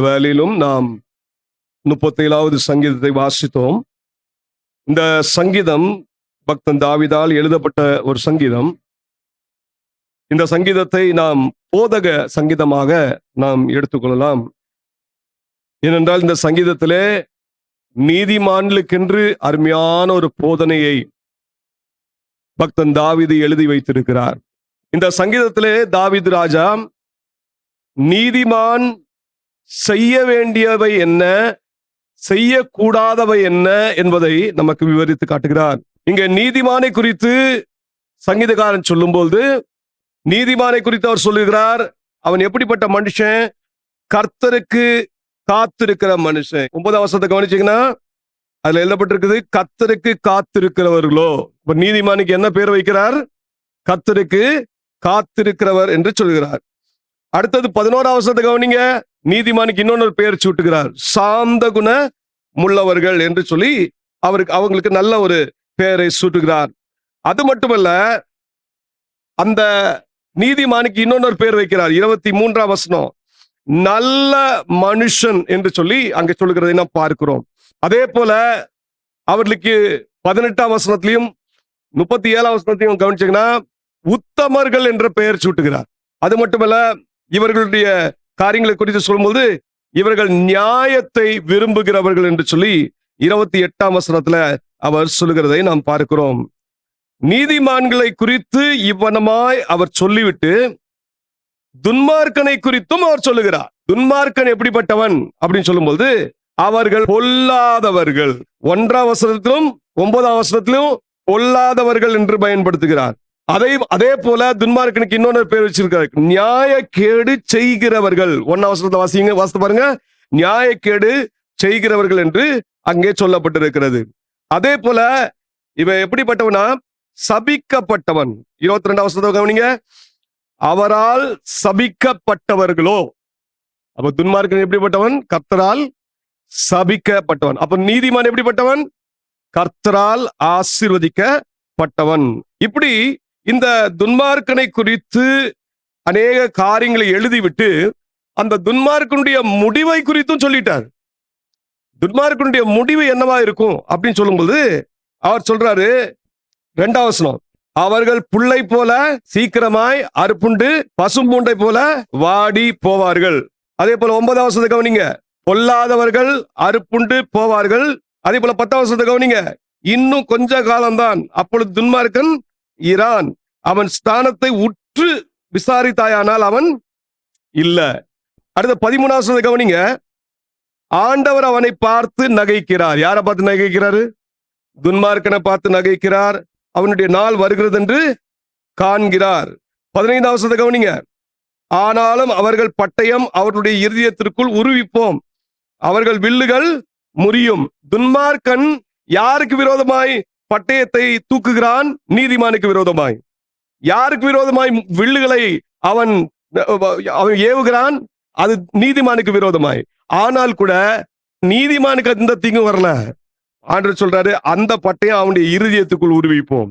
இந்த நாம் முப்பத்தேழாவது சங்கீதத்தை வாசித்தோம். இந்த சங்கீதம் பக்தன் தாவிதால் எழுதப்பட்ட ஒரு சங்கீதம். இந்த சங்கீதத்தை நாம் போதக சங்கீதமாக நாம் எடுத்துக்கொள்ளலாம். ஏனென்றால் இந்த சங்கீதத்திலே நீதிமான்களுக்கென்று அருமையான ஒரு போதனையை பக்தன் தாவிது எழுதி வைத்திருக்கிறார். இந்த சங்கீதத்திலே தாவிது ராஜா நீதிமான் செய்ய வேண்டியவை என்ன? செய்யக்கூடாதவை என்ன? என்பதை நமக்கு விவரித்து காட்டுகிறார். இங்க நீதிமானை குறித்து சங்கீதக்காரன் சொல்லும்போது நீதிமானை குறித்து அவர் சொல்லுகிறார் அவன் எப்படிப்பட்ட மனுஷன்? கர்த்தருக்கு காத்திருக்கிற மனுஷன். ஒன்பதாம் வருஷத்தை கவனிச்சிங்கன்னா அதுல எழுதப்பட்டிருக்குது கர்த்தருக்கு காத்திருக்கிறவர்களோ. இப்ப நீதிமானுக்கு என்ன பேர் வைக்கிறார்? கர்த்தருக்கு காத்திருக்கிறவர் என்று சொல்கிறார் அடுத்தது பதினோராம் வருஷத்தை கவனிங்க நீதிமானுக்கு இன்னொன்று பெயர் சூட்டுகிறார். சாந்த குண முள்ளவர்கள் என்று சொல்லி அவருக்கு அவங்களுக்கு நல்ல ஒரு பெயரை சூட்டுகிறார். அது மட்டுமல்ல அந்த நீதிமானுக்கு இன்னொன்று பேர் வைக்கிறார். இருபத்தி மூன்றாம் வசனம் நல்ல மனுஷன் என்று சொல்லி அங்கே சொல்லுகிறதை நாம் பார்க்கிறோம். அதே போல அவர்களுக்கு பதினெட்டாம் வசனத்திலையும் முப்பத்தி ஏழாம் வசனத்தையும் கவனிச்சீங்கன்னா உத்தமர்கள் என்ற பெயர் சூட்டுகிறார். அது மட்டுமல்ல இவர்களுடைய காரியங்களை குறித்து சொல்லும்போது இவர்கள் நியாயத்தை விரும்புகிறவர்கள் என்று சொல்லி இருபத்தி எட்டாம் வசனத்துல அவர் சொல்லுகிறதை நாம் பார்க்கிறோம். நீதிமான்களை குறித்து இவ்வனமாய் அவர் சொல்லிவிட்டு துன்மார்க்கனை குறித்தும் அவர் சொல்லுகிறார். துன்மார்க்கன் எப்படிப்பட்டவன்? அப்படின்னு சொல்லும்போது அவர்கள் பொல்லாதவர்கள். ஒன்றாம் வசனத்திலும் ஒன்பதாம் வசனத்திலும் பொல்லாதவர்கள் என்று பயன்படுத்துகிறார். அதை அதே போல துன்மார்க்கனுக்கு இன்னொன்று பேர் வச்சிருக்காரு. நியாயக்கேடு செய்கிறவர்கள். ஒன்னாம் வசனத்தை வாசிங்க வாசித்து பாருங்க. நியாயக்கேடு செய்கிறவர்கள் என்று அங்கே சொல்லப்பட்டிருக்கிறது. அதே போல இவன் எப்படிப்பட்டவனா? சபிக்கப்பட்டவன். இருபத்தி ரெண்டாம் வசனத்தை கவனிங்க. அவரால் சபிக்கப்பட்டவர்களோ. அப்ப துன்மார்க்கன் எப்படிப்பட்டவன்? கர்த்தரால் சபிக்கப்பட்டவன். அப்ப நீதிமான் எப்படிப்பட்டவன்? கர்த்தரால் ஆசிர்வதிக்கப்பட்டவன். இப்படி இந்த துன்மார்க்கனை குறித்து அநேக காரியங்களை எழுதிவிட்டு அந்த துன்மார்க்கனுடைய முடிவை குறித்தும் சொல்லிட்டார். துன்மார்க்கனுடைய முடிவு என்னவா இருக்கும் அப்படின்னு சொல்லும்போது அவர் சொல்றாரு ரெண்டாவசனம் அவர்கள் புள்ளை போல சீக்கிரமாய் அறுப்புண்டு பசும்பூண்டை போல வாடி போவார்கள். அதே போல ஒன்பதாம் வருஷத்தை கவனிங்க பொல்லாதவர்கள் அறுப்புண்டு போவார்கள். அதே போல பத்தாம் வருஷத்தை கவனிங்க இன்னும் கொஞ்ச காலம்தான் அப்பொழுது துன்மார்க்கன் ஈரான். அவன் ஸ்தானத்தை உற்று விசாரித்தாயானால் அவன் இல்ல. அடுத்த பதிமூணாவது கவனிங்க. ஆண்டவர் அவனை பார்த்து நகைக்கிறார். யாரை பார்த்து நகைக்கிறாரு? துன்மார்க்கனை பார்த்து நகைக்கிறார். அவனுடைய நாள் வருகிறது என்று காண்கிறார். பதினைந்தாவது கவனிங்க. ஆனாலும் அவர்கள் பட்டயம் அவர்களுடைய இருதயத்திற்குள் உருவிப்போம். அவர்கள் வில்லுகள் முறியும். துன்மார்க்கன் யாருக்கு விரோதமாய் பட்டயத்தை தூக்குகிறான் நீதிமானுக்கு விரோதமாய். யாருக்கு விரோதமாய்? வில்லுகளை அவன் அவன் ஏவுகிறான் அது நீதிமானுக்கு விரோதமாய். ஆனால் கூட நீதிமானுக்கு அந்த தீங்கும் வரல. ஆண்டு சொல்றாரு அந்த பட்டயம் அவனுடைய இருதயத்துக்குள் உருவிப்போம்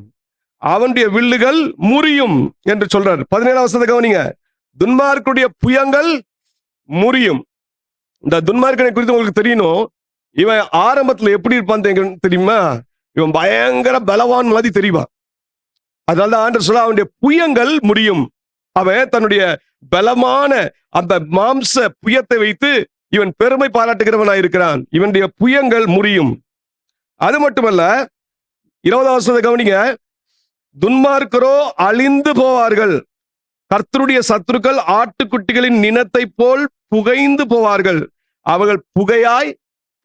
அவனுடைய வில்லுகள் முறியும் என்று சொல்றாரு. பதினேழாம் வருஷத்தை கவனிங்க. துன்மார்க்குடைய புயங்கள் முறியும். இந்த துன்மார்க்கனை குறித்து உங்களுக்கு தெரியணும். இவன் ஆரம்பத்துல எப்படி இருப்பான் தெரியுமா? இவன் பயங்கர பலவான் மாதிரி தெரிவான் அதனால தான் ஆண்டவர் சொல்ல அவனுடைய புயங்கள் முடியும். அவன் தன்னுடைய பலமான அந்த மாம்ச புயத்தை வைத்து இவன் பெருமை பாராட்டுகிறவனாய் இருக்கிறான். இவனுடைய புயங்கள் முறியும் அது மட்டுமல்ல இருபதாம் வருஷத்தை கவனிங்க. துன்மார்க்கரோ அழிந்து போவார்கள். கர்த்தருடைய சத்துருக்கள் ஆட்டுக்குட்டிகளின் நினத்தை போல் புகைந்து போவார்கள். அவர்கள் புகையாய்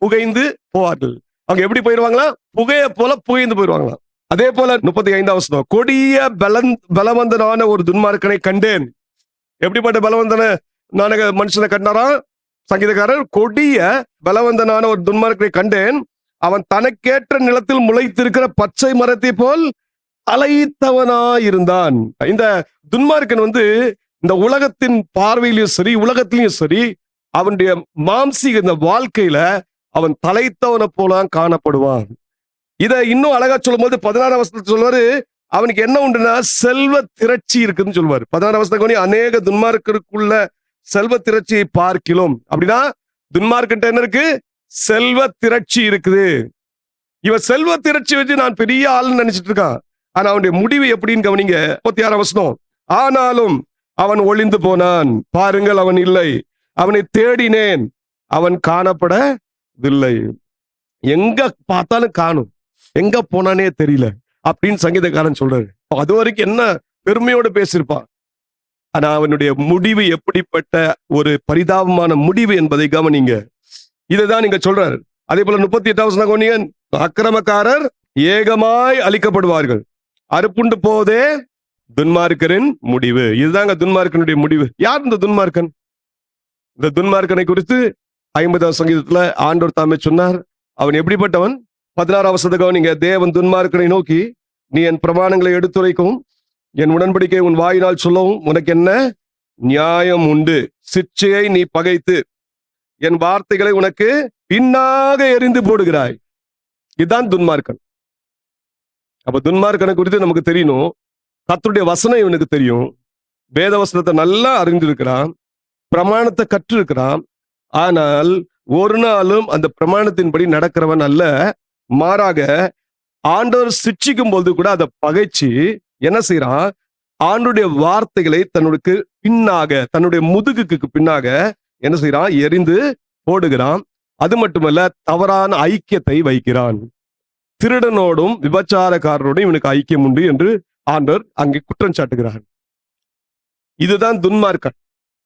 புகைந்து போவார்கள். அவங்க எப்படி போயிடுவாங்களா புகையை போல புகைந்து போயிருவாங்களா? அதே போல முப்பத்தி ஐந்தாம் வருஷம் கொடிய பலன் பலவந்தனான ஒரு துன்மார்க்கனை கண்டேன். எப்படிப்பட்ட பலவந்தன நானக மனுஷனை கண்டாரா? சங்கீதக்காரர் கொடிய பலவந்தனான ஒரு துன்மார்க்கனை கண்டேன். அவன் தனக்கேற்ற நிலத்தில் முளைத்திருக்கிற பச்சை மரத்தை போல் அலைத்தவனாயிருந்தான். இந்த துன்மார்க்கன் வந்து இந்த உலகத்தின் பார்வையிலும் சரி உலகத்திலையும் சரி அவனுடைய மாம்சீக இந்த வாழ்க்கையில அவன் தலைத்தவனை போலாம் காணப்படுவான். இதை இன்னும் அழகா சொல்லும்போது பதினாறாம் வருஷத்துல சொல்லுவாரு அவனுக்கு என்ன உண்டுன்னா செல்வ திரட்சி இருக்குன்னு சொல்லுவாரு. பதினாறாம் வருஷத்துக்கு அநேக துன்மார்க்கருக்குள்ள செல்வ திரட்சியை பார்க்கிலும் அப்படின்னா துன்மார்க்கிட்ட என்ன இருக்கு? செல்வ திரட்சி இருக்குது. இவன் செல்வ திரட்சி வச்சு நான் பெரிய ஆள்னு நினைச்சிட்டு இருக்கான். ஆனா அவனுடைய முடிவு எப்படின்னு கவனிங்க. முப்பத்தி ஆறாம் வசனம் ஆனாலும் அவன் ஒளிந்து போனான். பாருங்கள் அவன் இல்லை. அவனை தேடினேன். அவன் காணப்பட இல்லை எங்க பார்த்தாலும் காணும். எங்க போனானே தெரியல அப்படின்னு சங்கீதக்காரன் சொல்றாரு. அது வரைக்கும் என்ன பெருமையோட பேசியிருப்பான் ஆனா அவனுடைய முடிவு எப்படிப்பட்ட ஒரு பரிதாபமான முடிவு என்பதை கவனிங்க. இதைதான் நீங்க சொல்றாரு. அதே போல முப்பத்தி எட்டாவது அக்கிரமக்காரர் ஏகமாய் அழிக்கப்படுவார்கள். அறுப்புண்டு போதே துன்மார்க்கரின் முடிவு. இதுதாங்க துன்மார்க்கனுடைய முடிவு. யார் இந்த துன்மார்க்கன்? இந்த துன்மார்க்கனை குறித்து ஐம்பதாவது சங்கீதத்துல ஆண்டோர் தாமே சொன்னார் அவன் எப்படிப்பட்டவன்? பதினாறாம் வசத நீங்க தேவன் துன்மார்க்கனை நோக்கி நீ என் பிரமாணங்களை எடுத்துரைக்கவும் என் உடன்படிக்கை உன் வாயினால் சொல்லவும் உனக்கு என்ன? நியாயம் உண்டு. சிச்சையை நீ பகைத்து என் வார்த்தைகளை உனக்கு பின்னாக எரிந்து போடுகிறாய். இதுதான் துன்மார்க்கன். அப்ப துன்மார்க்கனை குறித்து நமக்கு தெரியணும். கத்தருடைய வசனம் இவனுக்கு தெரியும். வேத வசனத்தை நல்லா அறிந்திருக்கிறான். பிரமாணத்தை கற்றிருக்கிறான். ஆனால் ஒரு நாளும் அந்த பிரமாணத்தின்படி நடக்கிறவன் அல்ல. மாறாக ஆண்டவர் சிச்சிக்கும் போது கூட அதை பகைச்சு என்ன செய்யறான் ஆண்டுடைய வார்த்தைகளை தன்னுடைய பின்னாக தன்னுடைய முதுகுக்கு பின்னாக என்ன செய்யறான் எரிந்து போடுகிறான். அது மட்டுமல்ல தவறான ஐக்கியத்தை வைக்கிறான். திருடனோடும் விபச்சாரக்காரரோடும் இவனுக்கு ஐக்கியம் உண்டு என்று ஆண்டவர் அங்கே குற்றம் சாட்டுகிறான் இதுதான் துன்மார்க்கன்.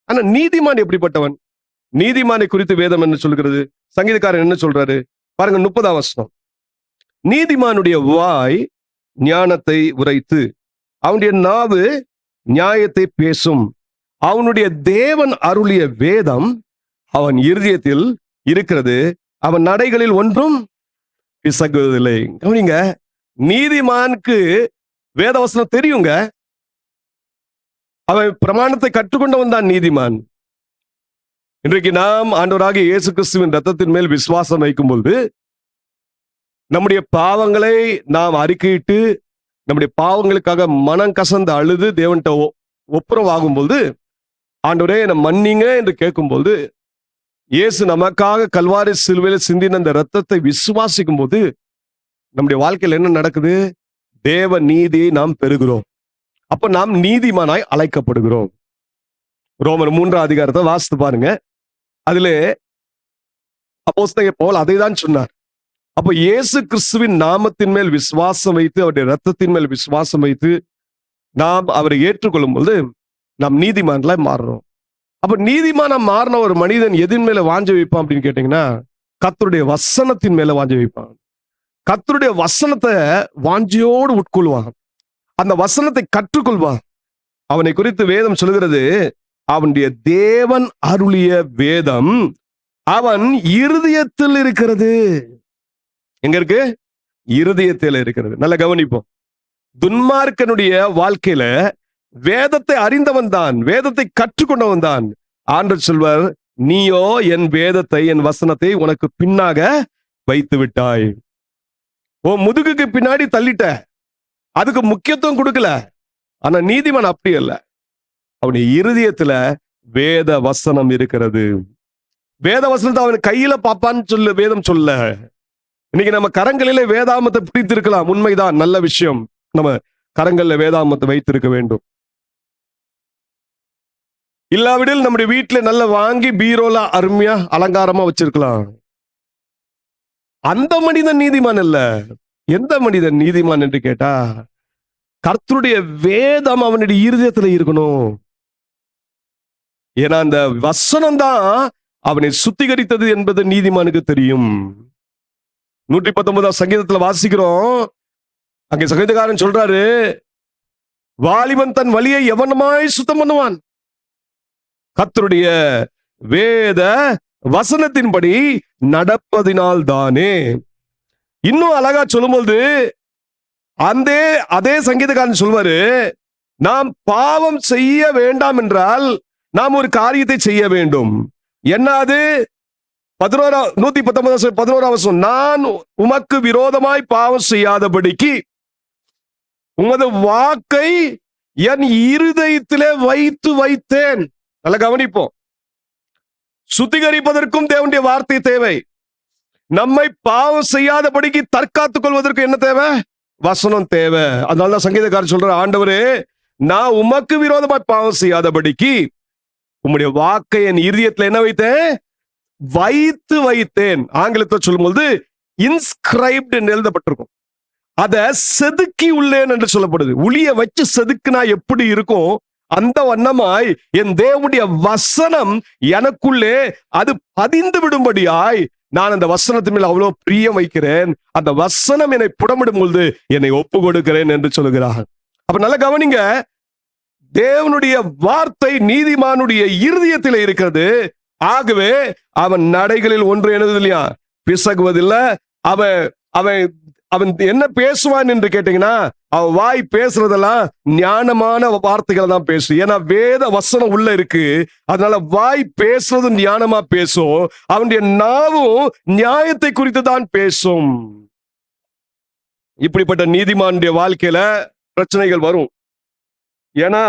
ஆனா நீதிமான் எப்படிப்பட்டவன்? நீதிமானை குறித்து வேதம் என்ன சொல்கிறது? சங்கீதக்காரன் என்ன சொல்றாரு? பாருங்க முப்பதாம் வசனம். நீதிமானுடைய வாய் ஞானத்தை உரைத்து அவனுடைய நாவு நியாயத்தை பேசும். அவனுடைய தேவன் அருளிய வேதம் அவன் இருதயத்தில் இருக்கிறது. அவன் நடைகளில் ஒன்றும் பிசகுவதில்லை. கவனிங்க நீதிமானுக்கு வேதவசனம் தெரியுங்க. அவன் பிரமாணத்தை கற்றுக்கொண்டவன் தான் நீதிமான். இன்றைக்கு நாம் ஆண்டவராக இயேசு கிறிஸ்துவின் ரத்தத்தின் மேல் விசுவாசம் வைக்கும்போது நம்முடைய பாவங்களை நாம் அறிக்கையிட்டு நம்முடைய பாவங்களுக்காக மனம் கசந்து அழுது தேவன்கிட்ட ஒ- ஒப்புரவாகும்போது ஆண்டவரே என்னை மன்னிங்க என்று கேட்கும்போது இயேசு நமக்காக கல்வாரி சிலுவையில் சிந்தின அந்த ரத்தத்தை விசுவாசிக்கும் போது நம்முடைய வாழ்க்கையில் என்ன நடக்குது? தேவ நீதியை நாம் பெறுகிறோம். அப்ப நாம் நீதிமானாய் அழைக்கப்படுகிறோம். ரோமர் மூன்றாம் அதிகாரத்தை வாசித்து பாருங்க. அதிலே அப்போஸ்தலர் போல் அதை தான் சொன்னார். அப்போ இயேசு கிறிஸ்துவின் நாமத்தின் மேல் விசுவாசம் வைத்து அவருடைய ரத்தத்தின் மேல் விசுவாசம் வைத்து நாம் அவரை ஏற்றுக்கொள்ளும் போது நாம் நீதிமான்களாய் மாறுறோம். அப்போ நீதிமானா மாறின ஒரு மனிதன் எதின் மேல வாஞ்ச வைப்பான் அப்படின்னு கேட்டீங்கன்னா கத்தருடைய வசனத்தின் மேல வாஞ்ச வைப்பான். கத்தருடைய வசனத்தை வாஞ்சியோடு உட்கொள்வான். அந்த வசனத்தை கற்றுக்கொள்வான். அவனை குறித்து வேதம் சொல்கிறது அவனுடைய தேவன் அருளிய வேதம் அவன் இருதயத்தில் இருக்கிறது. எங்க இருக்கு? இருதயத்தில் இருக்கிறது. நல்லா கவனிப்போம். துன்மார்க்கனுடைய வாழ்க்கையில வேதத்தை அறிந்தவன் தான் வேதத்தை கற்றுக்கொண்டவன் தான். ஆண்டவர் சொல்வர் நீயோ என் வேதத்தை என் வசனத்தை உனக்கு பின்னாக வைத்து விட்டாய். ஓ முதுகுக்கு பின்னாடி தள்ளிட்ட. அதுக்கு முக்கியத்துவம் கொடுக்கல. ஆனா நீதிமன் அப்படி அல்ல. அவனுடைய இருதயத்துல வேத வசனம் இருக்கிறது. வேத வசனத்தை அவன் கையில பாப்பான்னு சொல்லு வேதம் சொல்ல. இன்னைக்கு நம்ம கரங்களிலே வேதாமத்தை பிடித்திருக்கலாம். உண்மைதான் நல்ல விஷயம். நம்ம கரங்கள்ல வேதாமத்தை வைத்திருக்க வேண்டும். இல்லாவிடில் நம்முடைய வீட்டுல நல்ல வாங்கி பீரோல அருமையா அலங்காரமா வச்சிருக்கலாம். அந்த மனிதன் நீதிமான் அல்ல. எந்த மனிதன் நீதிமான் என்று கேட்டா கர்த்தருடைய வேதம் அவனுடைய இருதயத்துல இருக்கணும். ஏன்னா அந்த வசனம் தான் அவனை சுத்திகரித்தது என்பது நீதிமானுக்கு தெரியும். நூற்றி பத்தொன்பதாம் சங்கீதத்துல வாசிக்கிறோம். அங்கே சங்கீதக்காரன் சொல்றாரு வாலிபன் தன் வழியை எவனமாய் சுத்தம் பண்ணுவான்? கத்தருடைய வேத வசனத்தின்படி நடப்பதினால் தானே. இன்னும் அழகா சொல்லும்போது அந்த அதே சங்கீதக்காரன் சொல்வாரு நாம் பாவம் செய்ய வேண்டாம் என்றால் நாம் ஒரு காரியத்தை செய்ய வேண்டும். என்னது? பதினோரா நூத்தி பத்தொன்பது பதினோராம் வருஷம் நான் உமக்கு விரோதமாய் பாவம் செய்யாதபடிக்கு உமது வாக்கை என் இருதயத்திலே வைத்து வைத்தேன். நல்லா கவனிப்போம். சுத்திகரிப்பதற்கும் தேவனுடைய வார்த்தை தேவை. நம்மை பாவம் செய்யாதபடிக்கு தற்காத்துக் கொள்வதற்கு என்ன தேவை? வசனம் தேவை. அதனால தான் சங்கீதக்காரர் சொல்ற ஆண்டவரே நான் உமக்கு விரோதமாய் பாவம் செய்யாதபடிக்கு உம்முடைய வாக்கை என் இருதயத்துல என்ன வைத்தேன்? வைத்து வைத்தேன். ஆங்கிலத்தை சொல்லும்போது இன்ஸ்கிரைப்ட் என்று எழுதப்பட்டிருக்கும். அத செதுக்கி உள்ளேன் என்று சொல்லப்படுது. உளிய வச்சு செதுக்குனா எப்படி இருக்கும்? அந்த வண்ணமாய் என் தேவனுடைய வசனம் எனக்குள்ளே அது பதிந்து விடும்படியாய் நான் அந்த வசனத்தின் மேல் அவ்வளவு பிரியம் வைக்கிறேன். அந்த வசனம் என்னை புடமிடும் பொழுது என்னை ஒப்பு கொடுக்கிறேன் என்று சொல்லுகிறார்கள். அப்ப நல்லா கவனிங்க தேவனுடைய வார்த்தை நீதிமானுடைய இருதயத்தில் இருக்கிறது. ஆகவே அவன் நடைகளில் ஒன்று எனது இல்லையா பிசகுவதில்லை. அவன் அவன் அவன் என்ன பேசுவான் என்று கேட்டீங்கன்னா அவன் வாய் பேசுறதெல்லாம் ஞானமான வார்த்தைகளை தான் பேசும் ஏன்னா வேத வசனம் உள்ள இருக்கு. அதனால வாய் பேசுறதும் ஞானமா பேசும். அவனுடைய நாவும் நியாயத்தை குறித்து தான் பேசும். இப்படிப்பட்ட நீதிமானுடைய வாழ்க்கையில பிரச்சனைகள் வரும். ஏன்னா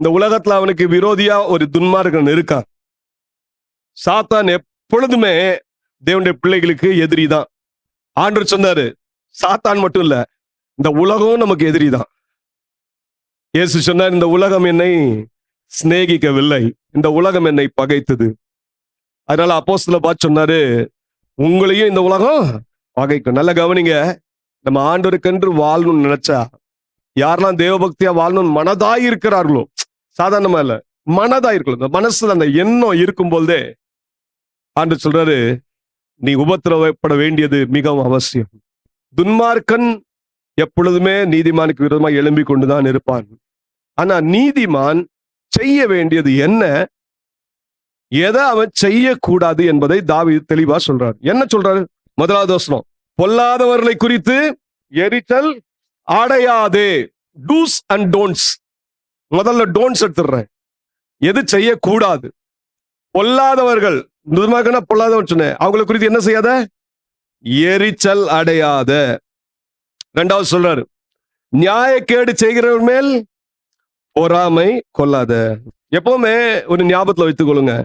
இந்த உலகத்துல அவனுக்கு விரோதியா ஒரு துன்மார்கன் இருக்கான் சாத்தான் எப்பொழுதுமே தேவனுடைய பிள்ளைகளுக்கு எதிரி தான் ஆண்டவர் சொன்னாரு சாத்தான் மட்டும் இல்ல இந்த உலகம் நமக்கு எதிரி தான் இயேசு சொன்னார் இந்த உலகம் என்னை சிநேகிக்கவில்லை இந்த உலகம் என்னை பகைத்தது. அதனால அப்போஸ்தல பார்த்து சொன்னாரு உங்களையும் இந்த உலகம் பகைக்கும். நல்ல கவனிங்க நம்ம ஆண்டவருக்கென்று வாழணும்னு நினைச்சா யாரெல்லாம் தேவபக்தியா வாழணும்னு மனதாய் இருக்கிறார்களோ சாதாரணமா இல்ல மனதாய் இருக்கணும் இந்த மனசுல அந்த எண்ணம் இருக்கும் போதே ஆண்டு சொல்றாரு நீ உபத்திரவப்பட வேண்டியது மிகவும் அவசியம். துன்மார்க்கன் எப்பொழுதுமே நீதிமானுக்கு விரோதமாக எழும்பி கொண்டுதான் இருப்பான். ஆனா நீதிமான் செய்ய வேண்டியது என்ன? எதை அவன் செய்யக்கூடாது என்பதை தாவி தெளிவா சொல்றாரு. என்ன சொல்றாரு? முதலாவது வசனம். பொல்லாதவர்களை குறித்து எரிச்சல் அடையாதே. டூஸ் அண்ட் டோன்ட்ஸ் முதல்ல டோன்ட்ஸ் எடுத்துடுறேன். எது செய்யக்கூடாது? பொல்லாதவர்கள் துர்மார்க்கனா பொல்லாதவன் சொன்னேன். அவங்களை குறித்து என்ன செய்யாத? எரிச்சல் அடையாத. ரெண்டாவது சொல்றாரு. நியாயக்கேடு செய்கிறவர் மேல் பொறாமை கொள்ளாத. எப்பவுமே ஒரு ஞாபகத்துல வைத்துக் கொள்ளுங்க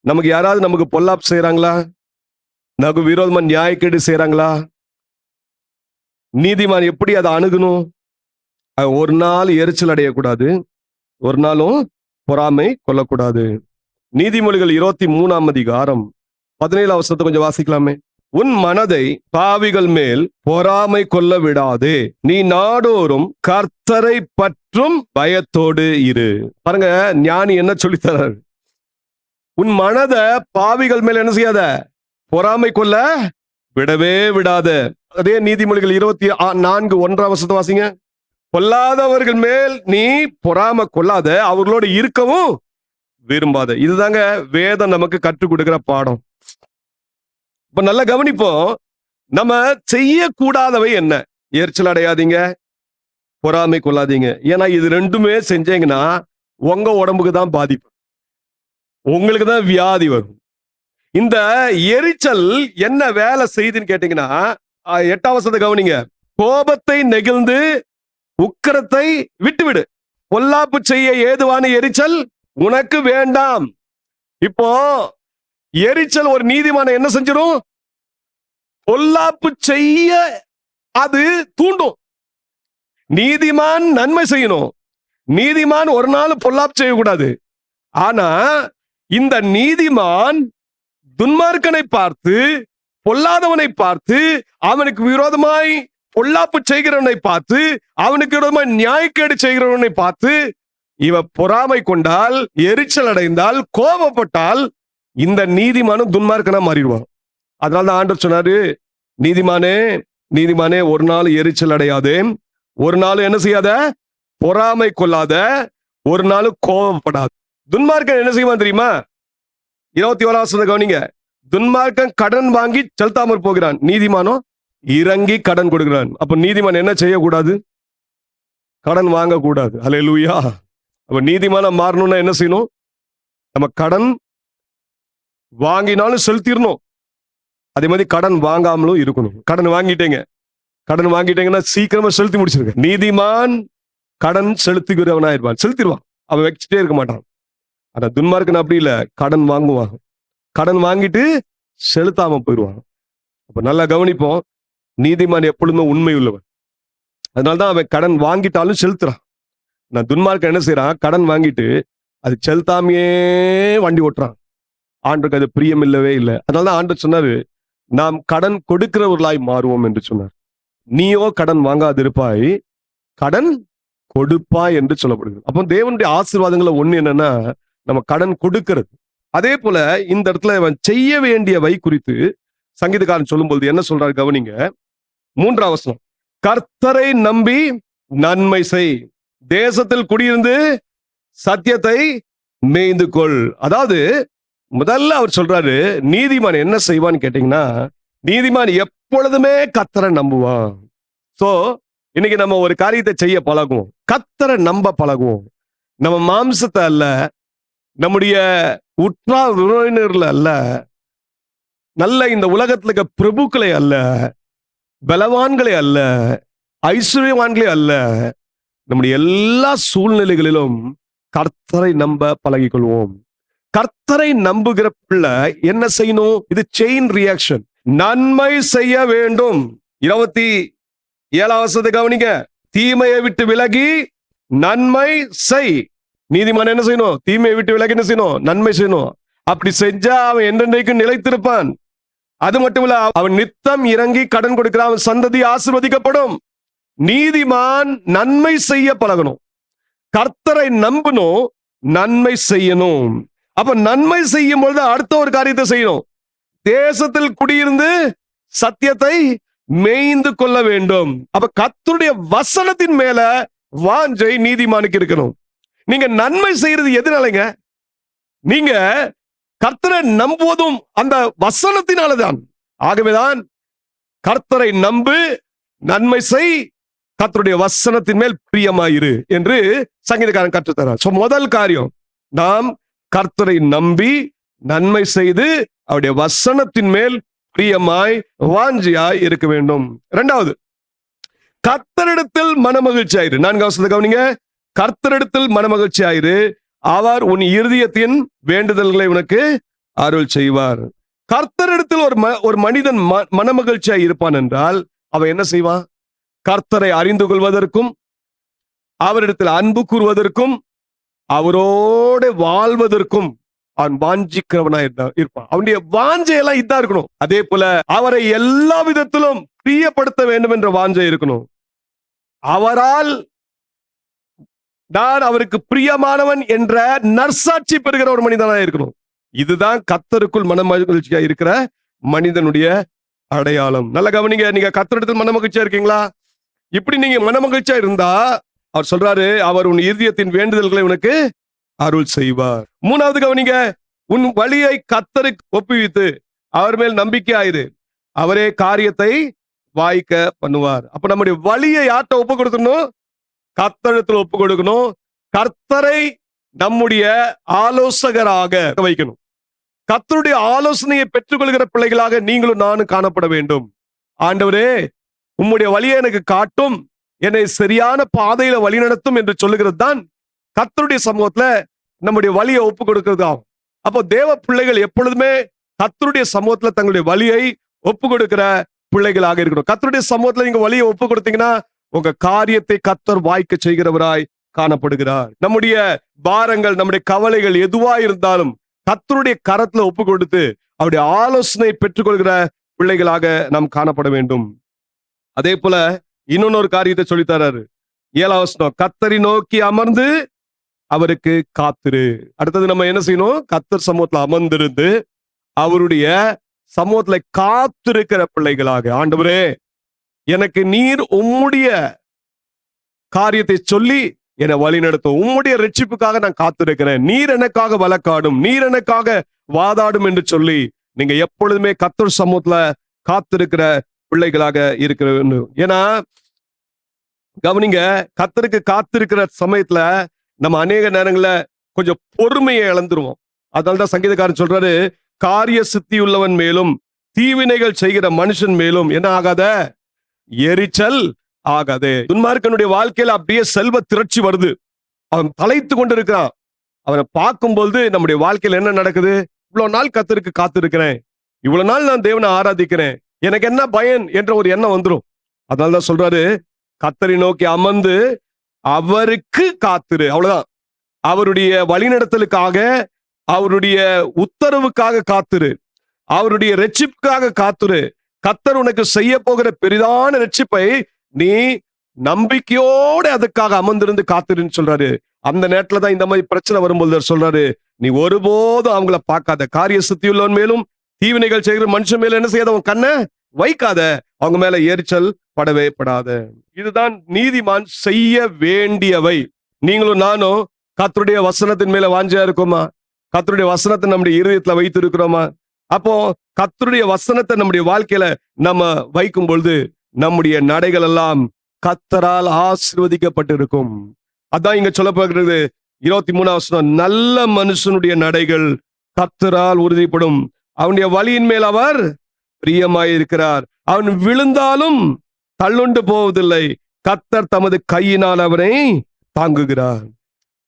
நமக்கு யாராவது நமக்கு பொல்லாப் செய்யறாங்களா நமக்கு விரோதமா நியாயக்கேடு செய்யறாங்களா நீதிமான் எப்படி அதை அணுகணும்? ஒரு நாள் எரிச்சல் அடையக்கூடாது. ஒரு நாளும் பொறாமை கொள்ளக்கூடாது நீதிமொழிகள் இருபத்தி மூணாம் அதிகாரம் பதினேழு அவசரத்தை கொஞ்சம் வாசிக்கலாமே. உன் மனதை பாவிகள் மேல் பொறாமை கொள்ள விடாதே. நீ நாடோறும் கர்த்தரை பற்றும் பயத்தோடு இரு. பாருங்க ஞானி என்ன சொல்லித்தரார் உன் மனதை பாவிகள் மேல் என்ன செய்யாத? பொறாமை கொள்ள விடவே விடாத. அதே நீதிமொழிகள் இருபத்தி ஆ- நான்கு ஒன்றாம் வருஷத்தை வாசிங்க. பொல்லாதவர்கள் மேல் நீ பொறாமை கொள்ளாத அவர்களோடு இருக்கவும் விரும்பாத. இதுதாங்க வேதம் நமக்கு கற்றுக் கொடுக்கிற பாடம். இப்ப நல்லா கவனிப்போம் நம்ம செய்யக்கூடாதவை என்ன? எரிச்சல் அடையாதீங்க பொறாமை கொள்ளாதீங்க. ஏன்னா இது ரெண்டுமே செஞ்சீங்கன்னா உங்க உடம்புக்கு தான் பாதிப்பு. உங்களுக்கு தான் வியாதி வரும். இந்த எரிச்சல் என்ன வேலை செய்யுதுன்னு கேட்டீங்கன்னா ஆஹ், கவனிங்க. கோபத்தை நெகிழ்ந்து உக்கிரத்தை விட்டுவிடு. பொல்லாப்பு செய்ய ஏதுவான எரிச்சல் உனக்கு வேண்டாம். இப்போ எரிச்சல் ஒரு நீதிமான என்ன செஞ்சிடும் பொல்லாப்பு செய்ய அது தூண்டும். நீதிமான் நன்மை செய்யணும். நீதிமான் ஒரு நாள் பொல்லாப்பு செய்யக்கூடாது. ஆனா இந்த நீதிமான் துன்மார்க்கனை பார்த்து பொல்லாதவனை பார்த்து அவனுக்கு விரோதமாய் பொல்லாப்பு செய்கிறவனை பார்த்து அவனுக்கு விரோதமாய் நியாயக்கேடு செய்கிறவனை பார்த்து இவ பொறாமை கொண்டால் எரிச்சல் அடைந்தால் கோபப்பட்டால் இந்த நீதிமானும் துன்மார்க்கனா மாறிடுவான். அதனால தான் ஆண்டர் சொன்னாரு நீதிமானே நீதிமானே ஒரு நாள் எரிச்சல் அடையாதே. ஒரு நாள் என்ன செய்யாத? பொறாமை கொள்ளாத. ஒரு நாள் கோபப்படாது. துன்மார்க்கன் என்ன செய்வான் தெரியுமா? இருபத்தி ஓராசத்தை கவனிங்க. துன்மார்க்கன் கடன் வாங்கி செலுத்தாமல் போகிறான். நீதிமானோ? இறங்கி கடன் கொடுக்கிறான். அப்ப நீதிமான் என்ன செய்யக்கூடாது? கடன் வாங்கக்கூடாது. அல்லேலூயா அப்ப நீதிமான மாறணும்னா என்ன செய்யணும்? நம்ம கடன் வாங்கினாலும் செலுத்திடணும் அதே மாதிரி கடன் வாங்காமலும் இருக்கணும். கடன் வாங்கிட்டேங்க. கடன் வாங்கிட்டீங்கன்னா சீக்கிரமா செலுத்தி முடிச்சிருங்க. நீதிமான் கடன் செலுத்துகிறவனா இருப்பான் செலுத்திடுவான். அவன் வச்சுட்டே இருக்க மாட்டான். ஆனா துன்மார்க்கன் அப்படி இல்லை. கடன் வாங்குவான். கடன் வாங்கிட்டு செலுத்தாம போயிடுவான் அப்ப நல்லா கவனிப்போம் நீதிமான் எப்பொழுதுமே உண்மை உள்ளவன் அதனாலதான் அவன் கடன் வாங்கிட்டாலும் செலுத்துறான். நான் துன்மார்க்க என்ன செய்யறான் கடன் வாங்கிட்டு அது செலுத்தாமையே வண்டி ஓட்டுறான். ஆண்டுக்கு அது பிரியம் இல்லவே இல்லை. அதனாலதான் ஆண்டு சொன்னாரு நாம் கடன் கொடுக்கிறவர்களாய் மாறுவோம் என்று சொன்னார். நீயோ கடன் வாங்காதிருப்பாய் கடன் கொடுப்பாய் என்று சொல்லப்படுகிறது. அப்போ தேவனுடைய ஆசீர்வாதங்களை ஒண்ணு என்னன்னா நம்ம கடன் கொடுக்கிறது. அதே போல இந்த இடத்துல அவன் செய்ய வேண்டியவை குறித்து சங்கீதக்காரன் சொல்லும்போது என்ன சொல்றாரு கவனிங்க. மூன்றாம் வசனம். கர்த்தரை நம்பி நன்மை செய். தேசத்தில் குடியிருந்து சத்தியத்தை மேய்ந்து கொள் அதாவது முதல்ல அவர் சொல்றாரு நீதிமான் என்ன செய்வான்னு கேட்டீங்கன்னா நீதிமான் எப்பொழுதுமே கத்தரை நம்புவான். சோ இன்னைக்கு நம்ம ஒரு காரியத்தை செய்ய பழகுவோம். கத்தரை நம்ப பழகுவோம். நம்ம மாம்சத்தை அல்ல நம்முடைய உற்றார் உறவினர்ல அல்ல. நல்ல இந்த உலகத்துல இருக்க பிரபுக்களை அல்ல. பலவான்களை அல்ல. ஐஸ்வர்யவான்களே அல்ல. நம்முடைய எல்லா சூழ்நிலைகளிலும் கர்த்தரை நம்ப பழகிக்கொள்வோம் கர்த்தரை நம்புகிற பிள்ளை என்ன செய்யணும்? இது செயின் ரியாக்ஷன் நன்மை செய்ய வேண்டும். இருபத்தி ஏழாவது கவனிக்க கவனிங்க. தீமையை விட்டு விலகி நன்மை செய். நீதிமான் என்ன செய்யணும்? தீமையை விட்டு விலகி என்ன செய்யணும்? நன்மை செய்யணும். அப்படி செஞ்சா அவன் என்றென்றைக்கும் நிலைத்திருப்பான். அது மட்டும் இல்ல அவன் நித்தம் இறங்கி கடன் கொடுக்கிற அவன் சந்ததி ஆசிர்வதிக்கப்படும். நீதிமான் நன்மை செய்ய பழகணும். கர்த்தரை நம்பணும் நன்மை செய்யணும். அப்ப நன்மை செய்யும் பொழுது அடுத்த ஒரு காரியத்தை செய்யணும். தேசத்தில் குடியிருந்து சத்தியத்தை மேய்ந்து கொள்ள வேண்டும். அப்ப கத்தருடைய வசனத்தின் மேல வாஞ்சை நீதிமானுக்கு இருக்கணும். நீங்க நன்மை செய்யறது எதுனாலங்க? நீங்க கர்த்தரை நம்புவதும் அந்த வசனத்தினாலதான். ஆகவேதான் கர்த்தரை நம்பு நன்மை செய் கர்த்தருடைய வசனத்தின் மேல் பிரியமாயிரு என்று சங்கீதக்காரன் கற்றுத்தரார் சோ முதல் காரியம் நாம் கர்த்தரை நம்பி நன்மை செய்து அவருடைய வசனத்தின் மேல் பிரியமாய் வாஞ்சியாய் இருக்க வேண்டும். இரண்டாவது கர்த்தரிடத்தில் மனமகிழ்ச்சி ஆயிரு நான்காவது கவனிங்க. கர்த்தரிடத்தில் மனமகிழ்ச்சி ஆயிரு. அவர் உன் இருதயத்தின் வேண்டுதல்களை உனக்கு அருள் செய்வார். கர்த்தரிடத்தில் ஒரு ம- ஒரு மனிதன் ம- மனமகிழ்ச்சியாய் இருப்பான் என்றால் அவன் என்ன செய்வான்? கர்த்தரை அறிந்து கொள்வதற்கும் அவரிடத்தில் அன்பு கூறுவதற்கும் அவரோட வாழ்வதற்கும் அவன் வாஞ்சிக்கிறவனா இருந்தான் இருப்பான். அவனுடைய வாஞ்சையெல்லாம் இதா இருக்கணும். அதே போல அவரை எல்லா விதத்திலும் பிரியப்படுத்த வேண்டும் என்ற வாஞ்சை இருக்கணும். அவரால் நான் அவருக்கு பிரியமானவன் என்ற நற்சாட்சி பெறுகிற ஒரு மனிதனாக இருக்கணும். இதுதான் கத்தருக்குள் மன மகிழ்ச்சியா இருக்கிற மனிதனுடைய அடையாளம். நல்ல கவனிங்க நீங்க கத்தரிடத்தில் மனமகிழ்ச்சியா இருக்கீங்களா? இப்படி நீங்க மனமகிழ்ச்சியா இருந்தா அவர் சொல்றாரு அவர் உன் இருதயத்தின் வேண்டுதல்களை உனக்கு அருள் செய்வார். மூணாவது கவனிங்க உன் வழியை கத்தருக்கு ஒப்புவித்து அவர் மேல் நம்பிக்கை ஆயிரு அவரே காரியத்தை வாய்க்க பண்ணுவார். அப்ப நம்முடைய வழியை யார்கிட்ட ஒப்பு கொடுக்கணும்? கத்தரிடத்தில் ஒப்பு கொடுக்கணும் கர்த்தரை நம்முடைய ஆலோசகராக வைக்கணும். கர்த்தருடைய ஆலோசனையை பெற்றுக்கொள்கிற பிள்ளைகளாக நீங்களும் நானும் காணப்பட வேண்டும். ஆண்டவரே உம்முடைய வழியை எனக்கு காட்டும். என்னை சரியான பாதையில வழிநடத்தும் என்று சொல்லுகிறது தான் கர்த்தருடைய சமூகத்துல நம்முடைய வழியை ஒப்பு கொடுக்கிறதாகும் அப்போ தேவ பிள்ளைகள் எப்பொழுதுமே கத்தருடைய சமூகத்துல தங்களுடைய வழியை ஒப்பு கொடுக்கிற பிள்ளைகளாக இருக்கணும். கத்தருடைய சமூகத்துல நீங்க வழியை ஒப்பு கொடுத்தீங்கன்னா உங்க காரியத்தை கத்தர் வாய்க்க செய்கிறவராய் காணப்படுகிறார். நம்முடைய பாரங்கள் நம்முடைய கவலைகள் எதுவா இருந்தாலும் கத்தருடைய கரத்துல ஒப்பு கொடுத்து அவருடைய ஆலோசனை பெற்றுக்கொள்கிற பிள்ளைகளாக நாம் காணப்பட வேண்டும். அதே போல இன்னொன்னு ஒரு காரியத்தை சொல்லித்தராரு ஏழாம் கத்தரி நோக்கி அமர்ந்து அவருக்கு காத்திரு. அடுத்தது நம்ம என்ன செய்யணும்? கத்தர் சமூகத்துல அமர்ந்திருந்து அவருடைய சமூகத்துல காத்திருக்கிற பிள்ளைகளாக ஆண்டவரே எனக்கு நீர் உம்முடைய காரியத்தை சொல்லி என்னை வழிநடத்தும். உம்முடைய ரட்சிப்புக்காக நான் காத்திருக்கிறேன். நீர் எனக்காக வழக்காடும். நீர் எனக்காக வாதாடும் என்று சொல்லி நீங்க எப்பொழுதுமே கத்தர் சமூகத்துல காத்திருக்கிற பிள்ளைகளாக இருக்க வேண்டும். ஏன்னா கவனிங்க கத்தருக்கு காத்திருக்கிற சமயத்துல நம்ம அநேக நேரங்கள்ல கொஞ்சம் பொறுமையை இழந்துருவோம். அதனாலதான் சங்கீதக்காரன் சொல்றாரு காரிய சித்தி உள்ளவன் மேலும் தீவினைகள் செய்கிற மனுஷன் மேலும் என்ன ஆகாத? எரிச்சல் ஆகாது. துன்மார்க்கனுடைய வாழ்க்கையில அப்படியே செல்வ திரட்சி வருது. அவன் தலைத்து கொண்டிருக்கிறான். அவனை பார்க்கும்போது நம்முடைய வாழ்க்கையில என்ன நடக்குது? இவ்வளவு நாள் கத்தருக்கு காத்திருக்கிறேன். இவ்வளவு நாள் நான் தேவனை ஆராதிக்கிறேன். எனக்கு என்ன பயன் என்ற ஒரு எண்ணம் வந்துரும். அதனால தான் சொல்றாரு கத்தரை நோக்கி அமர்ந்து அவருக்கு காத்திரு. அவ்வளவுதான். அவருடைய வழிநடத்தலுக்காக அவருடைய உத்தரவுக்காக காத்திரு. அவருடைய ரெச்சிப்புக்காக காத்துரு. கத்தர் உனக்கு செய்ய போகிற பெரிதான ரட்சிப்பை நீ நம்பிக்கையோடு அதுக்காக அமர்ந்திருந்து காத்துருன்னு சொல்றாரு. அந்த நேரத்துல தான் இந்த மாதிரி பிரச்சனை வரும்போது சொல்றாரு நீ ஒருபோதும் அவங்கள பார்க்காத. காரிய சுத்தியுள்ளவன் மேலும் தீவினைகள் செய்கிற மனுஷன் மேல என்ன செய்யாத? உன் கண்ணை வைக்காத. அவங்க மேல எரிச்சல் படவே படாத. இதுதான் நீதிமான் செய்ய வேண்டியவை. நீங்களும் நானும் கத்தருடைய வசனத்தின் மேல வாஞ்சியா இருக்கோமா? கத்தருடைய வசனத்தை நம்முடைய இருதயத்துல வைத்து இருக்கிறோமா அப்போ கத்தருடைய வசனத்தை நம்முடைய வாழ்க்கையில நம்ம வைக்கும் பொழுது நம்முடைய நடைகள் எல்லாம் கத்தரால் ஆசீர்வதிக்கப்பட்டிருக்கும். அதான் இங்க சொல்லப்படுகிறது. இருபத்தி மூணாவது நல்ல மனுஷனுடைய நடைகள் கத்தரால் உறுதிப்படும். அவனுடைய வழியின் மேல் அவர் பிரியமாயிருக்கிறார். அவன் விழுந்தாலும் தள்ளுண்டு போவதில்லை. கத்தர் தமது கையினால் அவனை தாங்குகிறார்.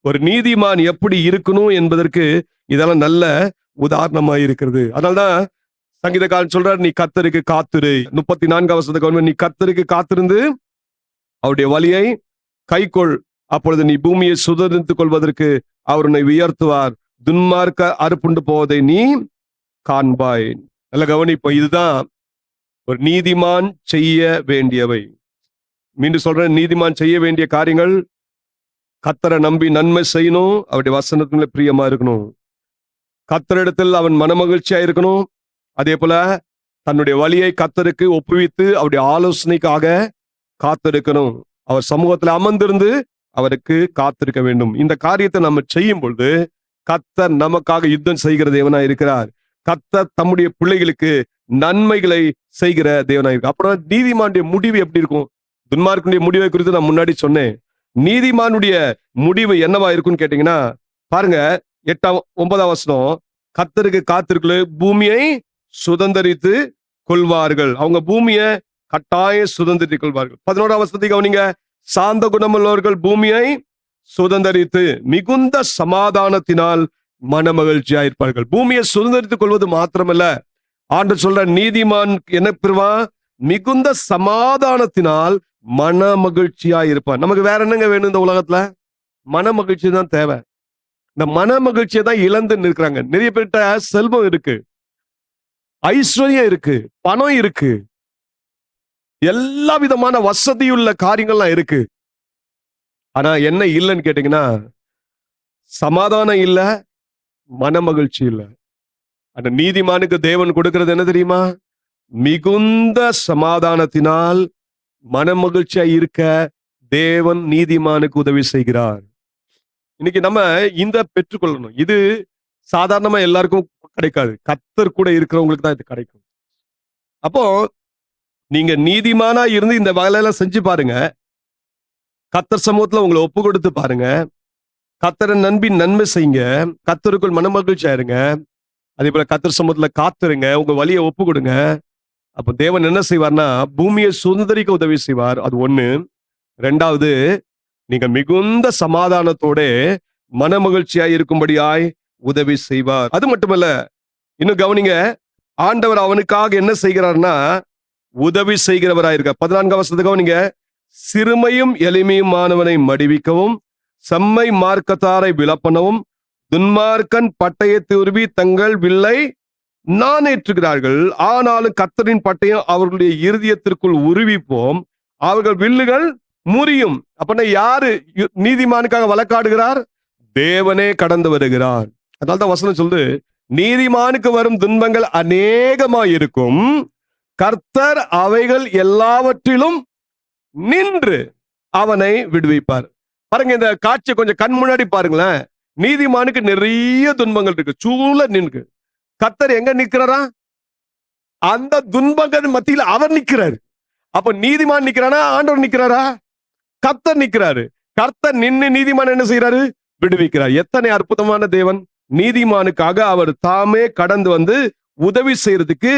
ஒரு நீதிமான் எப்படி இருக்கணும் என்பதற்கு இதெல்லாம் நல்ல உதாரணமா இருக்கிறது. அதனால்தான் சங்கீதக்காரன் சொல்றார் நீ கத்தருக்கு காத்திரு. முப்பத்தி நான்காம் வசந்த நீ கத்தருக்கு காத்திருந்து அவருடைய வழியை கைக்கொள். அப்பொழுது நீ பூமியை சுதந்திரித்துக் கொள்வதற்கு அவர் உன்னை உயர்த்துவார். துன்மார்க்க அறுப்புண்டு போவதை நீ காண்பாய். நல்ல கவனிப்போம் இதுதான் ஒரு நீதிமான் செய்ய வேண்டியவை. மீண்டும் சொல்றேன் நீதிமான் செய்ய வேண்டிய காரியங்கள் கத்தரை நம்பி நன்மை செய்யணும் அவருடைய வசனத்துல பிரியமா இருக்கணும். கத்தரிடத்தில் அவன் மனமகிழ்ச்சியா இருக்கணும். அதே போல தன்னுடைய வழியை கத்தருக்கு ஒப்புவித்து அவருடைய ஆலோசனைக்காக காத்திருக்கணும். அவர் சமூகத்தில் அமர்ந்திருந்து அவருக்கு காத்திருக்க வேண்டும். இந்த காரியத்தை நம்ம செய்யும் பொழுது கத்தர் நமக்காக யுத்தம் செய்கிற தேவனா இருக்கிறார். கத்தர் தம்முடைய பிள்ளைகளுக்கு நன்மைகளை செய்கிற தேவனா இருக்கு. அப்புறம் நீதிமானுடைய முடிவு எப்படி இருக்கும்? துன்மார்க்குடைய முடிவை குறித்து நான் முன்னாடி சொன்னேன். நீதிமானுடைய முடிவு என்னவா இருக்கும்னு கேட்டீங்கன்னா பாருங்க எட்டாம் ஒன்பதாம் வசனம் கத்தருக்கு காத்திருக்கல பூமியை சுதந்தரித்து கொள்வார்கள். அவங்க பூமியை கட்டாய சுதந்திரித்து கொள்வார்கள். பதினோராம் வசனத்தை கவனிங்க. சாந்த குணமுள்ளவர்கள் பூமியை சுதந்தரித்து மிகுந்த சமாதானத்தினால் மனமகிழ்ச்சியா இருப்பார்கள் பூமியை சுதந்திரித்துக் கொள்வது மாத்திரமல்ல. ஆண்டு சொல்ற நீதிமான் என்ன பெறுவான் மிகுந்த சமாதானத்தினால் மன மகிழ்ச்சியா இருப்பான் நமக்கு வேற என்னங்க வேணும் இந்த உலகத்துல? மன மகிழ்ச்சி தான் தேவை. இந்த மன மகிழ்ச்சியை தான் இழந்து நிற்கிறாங்க. நிறைய பேர்கிட்ட செல்வம் இருக்கு. ஐஸ்வர்யம் இருக்கு. பணம் இருக்கு. எல்லா விதமான வசதியுள்ள காரியங்கள்லாம் இருக்கு. ஆனா என்ன இல்லைன்னு கேட்டீங்கன்னா சமாதானம் இல்ல மன மகிழ்ச்சி இல்ல. அந்த நீதிமானுக்கு தேவன் கொடுக்கறது என்ன தெரியுமா? மிகுந்த சமாதானத்தினால் மன மகிழ்ச்சியா இருக்க தேவன் நீதிமானுக்கு உதவி செய்கிறார். இன்னைக்கு நம்ம இந்த பெற்றுக்கொள்ளணும். இது சாதாரணமா எல்லாருக்கும் கிடைக்காது. கத்தர் கூட இருக்கிறவங்களுக்கு தான் இது கிடைக்கும். அப்போ நீங்க நீதிமானா இருந்து இந்த வேலையெல்லாம் செஞ்சு பாருங்க. கத்தர் சமூகத்துல உங்களை ஒப்பு கொடுத்து பாருங்க. கத்தரை நம்பி நன்மை செய்யுங்க. கத்தருக்குள் மனமகிழ்ச்சியா இருங்க அதே போல கத்தர் சமூகத்துல காத்துருங்க. உங்க வழியை ஒப்பு கொடுங்க. அப்ப தேவன் என்ன செய்வார்னா பூமியை சுதந்திரிக்க உதவி செய்வார். அது ஒண்ணு. ரெண்டாவது நீங்க மிகுந்த சமாதானத்தோட மனமகிழ்ச்சியா இருக்கும்படியாய் உதவி செய்வார். அது மட்டுமல்ல இன்னும் கவனிங்க ஆண்டவர் அவனுக்காக என்ன செய்கிறார்னா உதவி செய்கிறவராயிருக்க பதினான்காம் வருஷத்து கவனிங்க. சிறுமையும் எளிமையும் மாணவனை மடிவிக்கவும் செம்மை மார்க்கத்தாரை விலப்பனவும் துன்மார்க்கன் பட்டயத்தை உருவி தங்கள் வில்லை நானேற்றுகிறார்கள் ஆனாலும் கத்தரின் பட்டயம் அவர்களுடைய இருதயத்திற்குள் உருவிப்போம். அவர்கள் வில்லுகள் முறியும். அப்படின்னா யாரு நீதிமானுக்காக வழக்காடுகிறார்? தேவனே கடந்து வருகிறார். அதனால்தான் வசனம் சொல்லுது நீதிமானுக்கு வரும் துன்பங்கள் அநேகமாய் இருக்கும் கர்த்தர் அவைகள் எல்லாவற்றிலும் நின்று அவனை விடுவிப்பார். பாருங்க இந்த காட்சியை கொஞ்சம் கண் முன்னாடி பாருங்களேன். நீதிமானுக்கு நிறைய துன்பங்கள் இருக்கு. சூழ நின்று. கர்த்தர் எங்க நிக்கிறாரா அந்த துன்பங்கள் மத்தியில அவர் நிக்கிறாரு அப்ப நீதிமான் நிக்கிறானா ஆண்டவர் நிக்கிறாரா கர்த்தர் நிக்கிறாரு கர்த்தர் நின்னு நீதிமான் என்ன செய்யறாரு விடுவிக்கிறார். எத்தனை அற்புதமான தேவன். நீதிமானுக்காக அவர் தாமே கடந்து வந்து உதவி செய்யறதுக்கு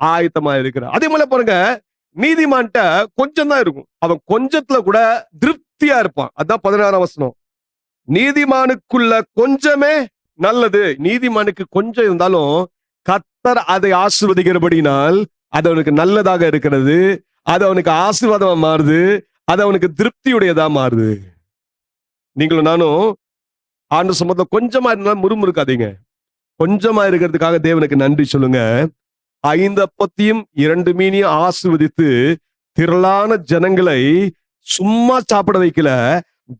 ஆயத்தமா இருக்கிறார். அதே போல பாருங்க நீதிமான்ட்ட கொஞ்சம் தான் இருக்கும். அவன் கொஞ்சத்துல கூட திருப்தியா இருப்பான். அதான் பதினாறாம் வசனம். நீதிமானுக்குள்ள கொஞ்சமே நல்லது. நீதிமானுக்கு கொஞ்சம் இருந்தாலும் கத்தர் அதை ஆசிர்வதிக்கிறபடினால் அது அவனுக்கு நல்லதாக இருக்கிறது. அது அவனுக்கு ஆசீர்வாதமா மாறுது. அது அவனுக்கு திருப்தியுடையதா மாறுது. நீங்களும் நானும் ஆண்டு சம்பந்தம் கொஞ்சமா இருந்தாலும் முறுமுறுக்காதீங்க. கொஞ்சமா இருக்கிறதுக்காக தேவனுக்கு நன்றி சொல்லுங்க. ஐந்து அப்பத்தையும் இரண்டு மீனையும் ஆசிர்வதித்து திரளான ஜனங்களை சும்மா சாப்பிட வைக்கல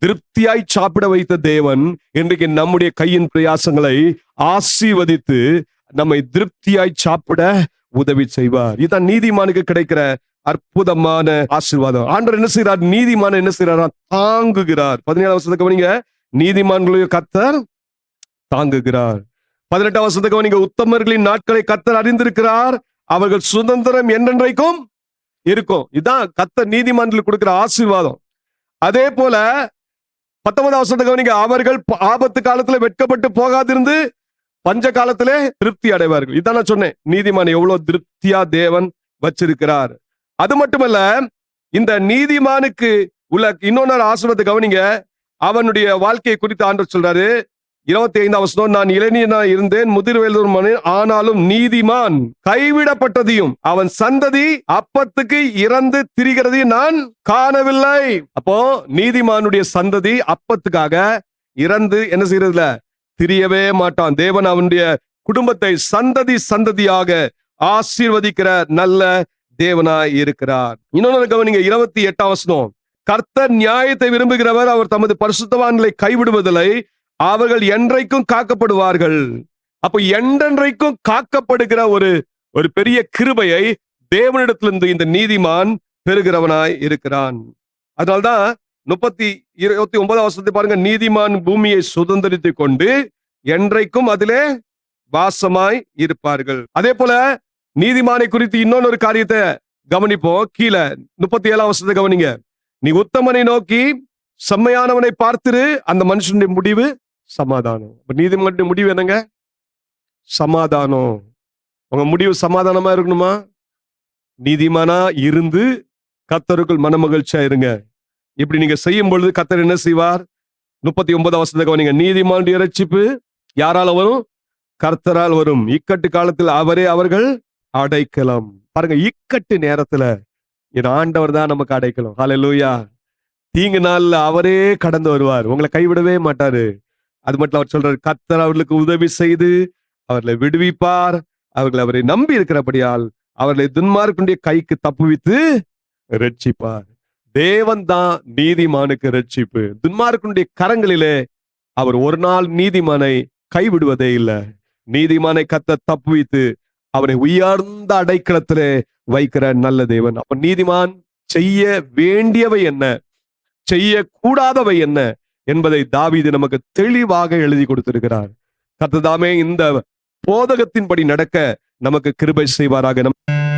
திருப்தியாய் சாப்பிட வைத்த தேவன் இன்றைக்கு நம்முடைய கையின் பிரயாசங்களை ஆசீர்வதித்து நம்மை திருப்தியாய் சாப்பிட உதவி செய்வார். இதுதான் நீதிமானுக்கு கிடைக்கிற அற்புதமான ஆசீர்வாதம். ஆண்டவர் என்ன செய்யறார் நீதிமான என்ன செய்யறாரா தாங்குகிறார். பதினேழாம் வருஷத்துக்கு கவனிங்க. நீதிமான்களையும் கத்தர் தாங்குகிறார். பதினெட்டாம் வருஷத்துக்கு கவனிங்க. உத்தமர்களின் நாட்களை கத்தர் அறிந்திருக்கிறார். அவர்கள் சுதந்திரம் என்றென்றைக்கும் இருக்கும். இதுதான் கத்தர் நீதிமன்றத்தில் கொடுக்கிற ஆசீர்வாதம். அதே போல பத்தொன்பதாம் கவனிங்க. அவர்கள் ஆபத்து காலத்துல வெட்கப்பட்டு போகாதிருந்து பஞ்ச காலத்திலே திருப்தி அடைவார்கள். இதான் நான் சொன்னேன். நீதிமான் எவ்வளவு திருப்தியா தேவன் வச்சிருக்கிறார். அது மட்டுமல்ல இந்த நீதிமானுக்கு உள்ள இன்னொன்னு ஆசிரமத்தை கவனிங்க. அவனுடைய வாழ்க்கையை குறித்து ஆண்டவர் சொல்றாரு. இருபத்தி ஐந்தாம் வசனம் நான் இளைஞனா இருந்தேன் முதிர் வயது ஆனாலும் நீதிமான் கைவிடப்பட்டதையும் அவன் சந்ததி அப்பத்துக்கு இறந்து திரிகிறதையும் நான் காணவில்லை. அப்போ நீதிமானுடைய சந்ததி அப்பத்துக்காக இறந்து என்ன செய்யறதுல திரியவே மாட்டான். தேவன் அவனுடைய குடும்பத்தை சந்ததி சந்ததியாக ஆசீர்வதிக்கிற நல்ல தேவனாய் இருக்கிறார். இன்னொன்னு கவனிங்க இருபத்தி எட்டாம் வசனம். கர்த்தர் நியாயத்தை விரும்புகிறவர் அவர் தமது பரிசுத்தவான்களை கைவிடுவதில்லை அவர்கள் என்றைக்கும் காக்கப்படுவார்கள். அப்ப என்றென்றைக்கும் காக்கப்படுகிற ஒரு ஒரு பெரிய கிருபையை தேவனிடத்திலிருந்து இந்த நீதிமான் பெறுகிறவனாய் இருக்கிறான். அதனால்தான் முப்பத்தி இருபத்தி ஒன்பதாம் வருஷத்தை பாருங்க நீதிமான் பூமியை சுதந்திரித்து கொண்டு என்றைக்கும் அதிலே வாசமாய் இருப்பார்கள். அதே போல நீதிமானை குறித்து இன்னொன்னு ஒரு காரியத்தை கவனிப்போம். கீழே முப்பத்தி ஏழாம் வருஷத்தை கவனிங்க. நீ உத்தமனை நோக்கி செம்மையானவனை பார்த்துரு அந்த மனுஷனுடைய முடிவு சமாதானம். இப்போ நீதிமன்ற முடிவு என்னங்க? சமாதானம். உங்க முடிவு சமாதானமா இருக்கணுமா? நீதிமானா இருந்து கத்தருக்குள் மனமகிழ்ச்சியா இருங்க. இப்படி நீங்க செய்யும் பொழுது கத்தர் என்ன செய்வார்? முப்பத்தி ஒன்பதாம் வருஷத்தை கவனிங்க. நீதிமானுடைய இரட்சிப்பு யாரால வரும்? கர்த்தரால் வரும். இக்கட்டு காலத்தில் அவரே அவர்கள் அடைக்கலம். பாருங்க இக்கட்டு நேரத்துல என் ஆண்டவர் தான் நமக்கு அடைக்கலம். லூயா தீங்கு நாள்ல அவரே கடந்து வருவார். உங்களை கைவிடவே மாட்டாரு. அது மட்டும் அவர் சொல்றாரு கத்தர் அவர்களுக்கு உதவி செய்து அவர்களை விடுவிப்பார். அவர்கள் அவரை நம்பி இருக்கிறபடியால் அவர்களை துன்மார்க்குடைய கைக்கு தப்புவித்து ரட்சிப்பார் தேவன் தான் நீதிமானுக்கு ரட்சிப்பு துன்மார்க்குடைய கரங்களிலே அவர் ஒரு நாள் நீதிமானை கைவிடுவதே இல்லை. நீதிமானை கத்த தப்புவித்து அவனை உயர்ந்த அடைக்கலத்திலே வைக்கிற நல்ல தேவன். அப்ப நீதிமான் செய்ய வேண்டியவை என்ன? செய்யக்கூடாதவை என்ன? என்பதை தாவீது நமக்கு தெளிவாக எழுதி கொடுத்திருக்கிறார். கத்ததாமே இந்த போதகத்தின்படி நடக்க நமக்கு கிருபை செய்வாராக. நம்